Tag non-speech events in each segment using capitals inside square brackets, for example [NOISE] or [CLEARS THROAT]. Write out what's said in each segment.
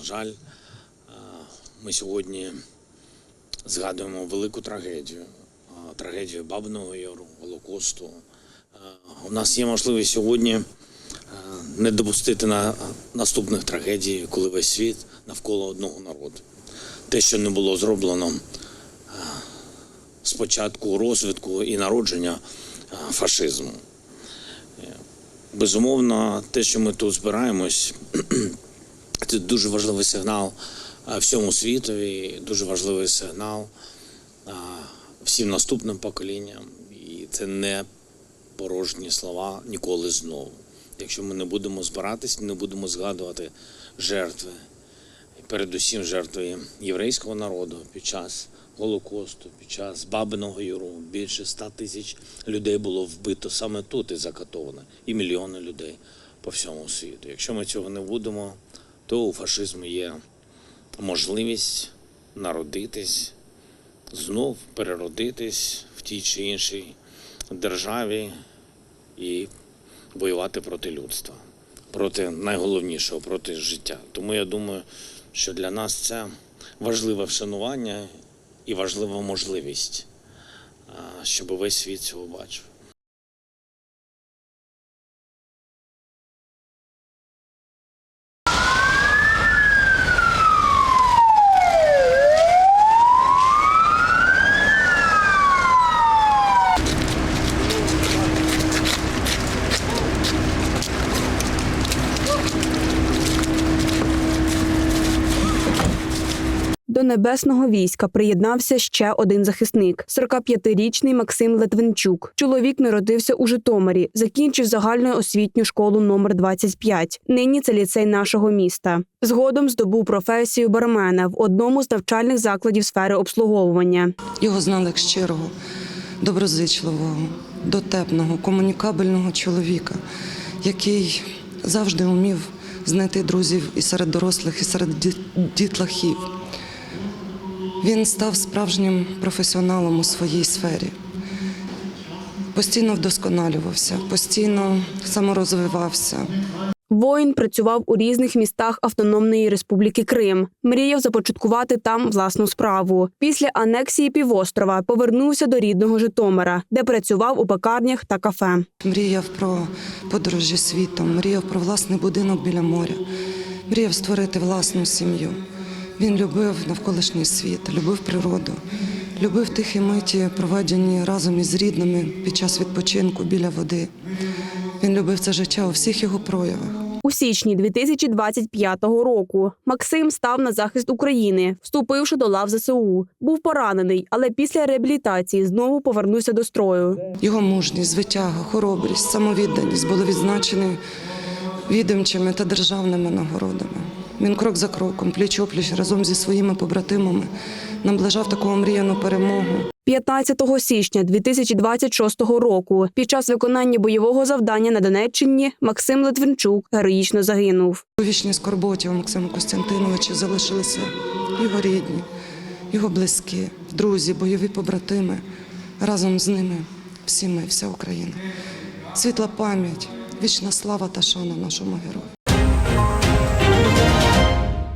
На жаль, е, ми сьогодні згадуємо велику трагедію, е, трагедію Бабиного Яру, Голокосту. Е, У нас є можливість сьогодні не допустити на наступних трагедій, коли весь світ навколо одного народу. Те, що не було зроблено е, з початку розвитку і народження фашизму. Безумовно, те, що ми тут збираємось, [CLEARS THROAT] це дуже важливий сигнал всьому світові, дуже важливий сигнал всім наступним поколінням. І це не порожні слова ніколи знову. Якщо ми не будемо збиратись, не будемо згадувати жертви, передусім жертви єврейського народу під час Голокосту, під час Бабиного Яру. Більше ста тисяч людей було вбито саме тут і закатовано, і мільйони людей по всьому світу. Якщо ми цього не будемо, то у фашизму є можливість народитись, знов переродитись в тій чи іншій державі і воювати проти людства, проти найголовнішого, проти життя. Тому я думаю, що для нас це важливе вшанування і важлива можливість, щоб весь світ цього бачив. До небесного війська приєднався ще один захисник – 45-річний Максим Литвинчук. Чоловік народився у Житомирі, закінчив загальну освітню школу номер 25. Нині це ліцей нашого міста. Згодом здобув професію бармена в одному з навчальних закладів сфери обслуговування. Його знали як щирого, доброзичливого, дотепного, комунікабельного чоловіка, який завжди вмів знайти друзів і серед дорослих, і серед ді- дітлахів. Він став справжнім професіоналом у своїй сфері. Постійно вдосконалювався, постійно саморозвивався. Воїн працював у різних містах Автономної Республіки Крим. Мріяв започаткувати там власну справу. Після анексії півострова повернувся до рідного Житомира, де працював у пекарнях та кафе. Мріяв про подорожі світом, мріяв про власний будинок біля моря, мріяв створити власну сім'ю. Він любив навколишній світ, любив природу, любив тихі миті, проведені разом із рідними під час відпочинку біля води. Він любив це життя у всіх його проявах. У січні 2025 року Максим став на захист України, вступивши до лав ЗСУ. Був поранений, але після реабілітації знову повернувся до строю. Його мужність, звитяга, хоробрість, самовідданість були відзначені відомчими та державними нагородами. Він крок за кроком, пліч опліч разом зі своїми побратимами наближав таку омріяну перемогу. 15 січня 2026 року під час виконання бойового завдання на Донеччині Максим Литвинчук героїчно загинув. У вічній скорботі у Максима Костянтиновича залишилися його рідні, його близькі, друзі, бойові побратими. Разом з ними всі ми, вся Україна. Світла пам'ять, вічна слава та шана нашому герою.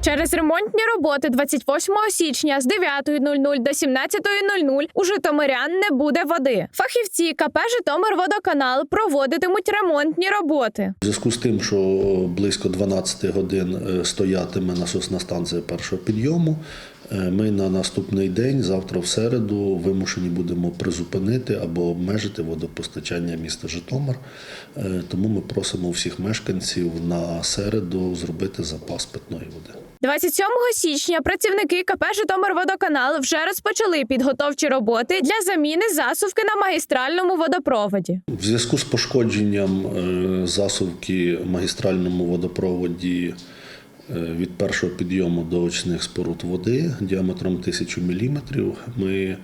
Через ремонтні роботи 28 січня з 9.00 до 17.00 у Житомирян не буде води. Фахівці КП «Житомирводоканал» проводитимуть ремонтні роботи. У зв'язку з тим, що близько 12 годин е, стоятиме насосна станція першого підйому, ми на наступний день, завтра в середу, вимушені будемо призупинити або обмежити водопостачання міста Житомир. Е, Тому ми просимо всіх мешканців на середу зробити запас питної води. 27 січня працівники КП «Житомирводоканал» вже розпочали підготовчі роботи для заміни засувки на магістральному водопроводі. В зв'язку з пошкодженням е, засувки магістральному водопроводі е, від першого підйому до очних споруд води діаметром 1000 мм ми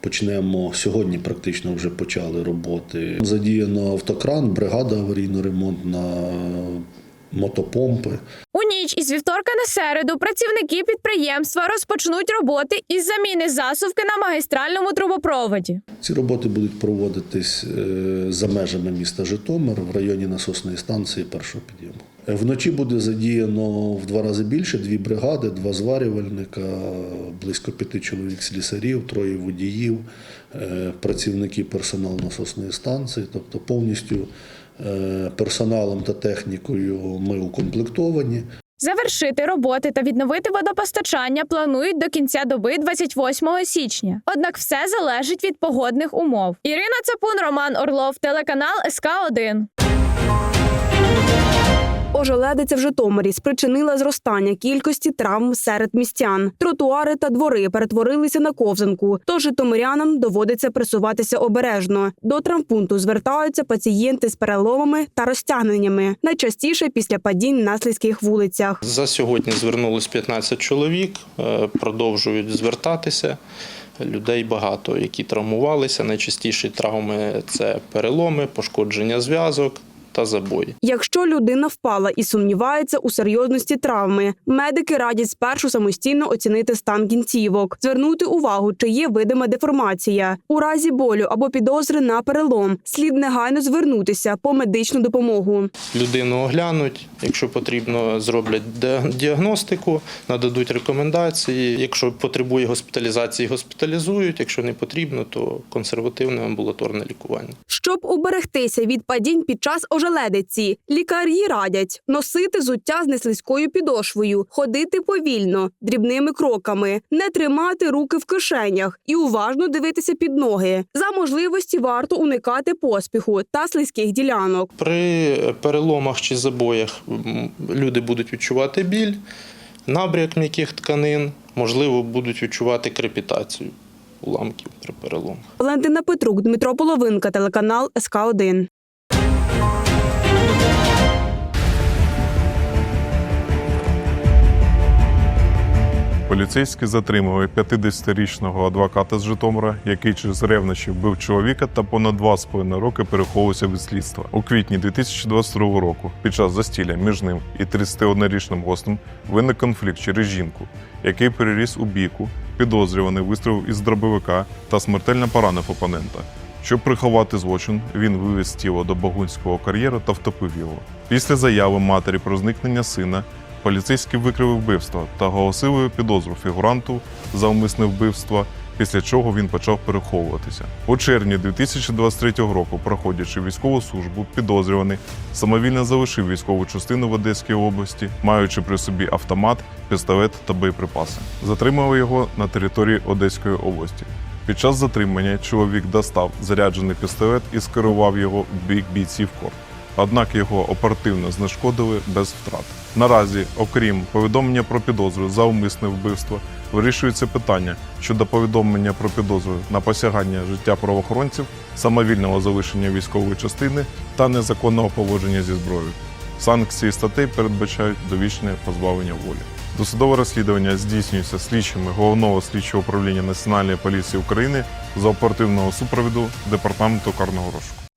почнемо сьогодні. Практично вже почали роботи. Задіяно автокран, бригада аварійно-ремонтна, мотопомпи. У ніч із вівторка на середу працівники підприємства розпочнуть роботи із заміни засувки на магістральному трубопроводі. Ці роботи будуть проводитись е, за межами міста Житомир в районі насосної станції першого підйому. Вночі буде задіяно в два рази більше: дві бригади, два зварювальника, близько п'яти чоловік слісарів, троє водіїв, е, працівники персонал насосної станції. Тобто повністю е, персоналом та технікою ми укомплектовані. Завершити роботи та відновити водопостачання планують до кінця доби 28 січня. Однак все залежить від погодних умов. Ірина Цапун, Роман Орлов, телеканал СК 1 Ожеледиця в Житомирі спричинила зростання кількості травм серед містян. Тротуари та двори перетворилися на ковзанку, тож житомирянам доводиться присуватися обережно. До травмпункту звертаються пацієнти з переломами та розтягненнями, найчастіше після падінь на слизьких вулицях. За сьогодні звернулось 15 чоловік, е, продовжують звертатися. Людей багато, які травмувалися. Найчастіші травми це переломи, пошкодження зв'язок та забої. Якщо людина впала і сумнівається у серйозності травми, медики радять спершу самостійно оцінити стан кінцівок, звернути увагу, чи є видима деформація. У разі болю або підозри на перелом слід негайно звернутися по медичну допомогу. Людину оглянуть, якщо потрібно, зроблять діагностику, нададуть рекомендації. Якщо потребує госпіталізації, госпіталізують. Якщо не потрібно, то консервативне амбулаторне лікування. Щоб уберегтися від падінь під час ожеледиці, лікарі радять носити зуття з неслизькою підошвою, ходити повільно, дрібними кроками, не тримати руки в кишенях і уважно дивитися під ноги. За можливості варто уникати поспіху та слизьких ділянок. При переломах чи забоях люди будуть відчувати біль, набряк м'яких тканин, можливо, будуть відчувати крепітацію уламків при переломах. Валентина Петрук, Дмитро Половинка, телеканал СК 1 Поліцейські затримали 50-річного адвоката з Житомира, який через ревнощі вбив чоловіка та понад 2,5 роки переховувався від слідства. У квітні 2022 року, під час застілля між ним і 31-річним гостем, виник конфлікт через жінку, який переріс у бійку. Підозрюваний вистрілив із дробовика та смертельно поранив опонента. Щоб приховати злочин, він вивіз тіло до Багунського кар'єру та втопив його. Після заяви матері про зникнення сина поліцейські викрили вбивство та оголосили підозру фігуранту за умисне вбивство, після чого він почав переховуватися. У червні 2023 року, проходячи військову службу, підозрюваний самовільно залишив військову частину в Одеській області, маючи при собі автомат, пістолет та боєприпаси. Затримали його на території Одеської області. Під час затримання чоловік достав заряджений пістолет і скерував його в бік бійців КОР. Однак його оперативно знешкодили без втрат. Наразі, окрім повідомлення про підозру за умисне вбивство, вирішується питання щодо повідомлення про підозру на посягання життя правоохоронців, самовільного залишення військової частини та незаконного поводження зі зброєю. Санкції статей передбачають довічне позбавлення волі. Досудове розслідування здійснюється слідчими головного слідчого управління Національної поліції України за оперативного супроводу департаменту карного розшуку.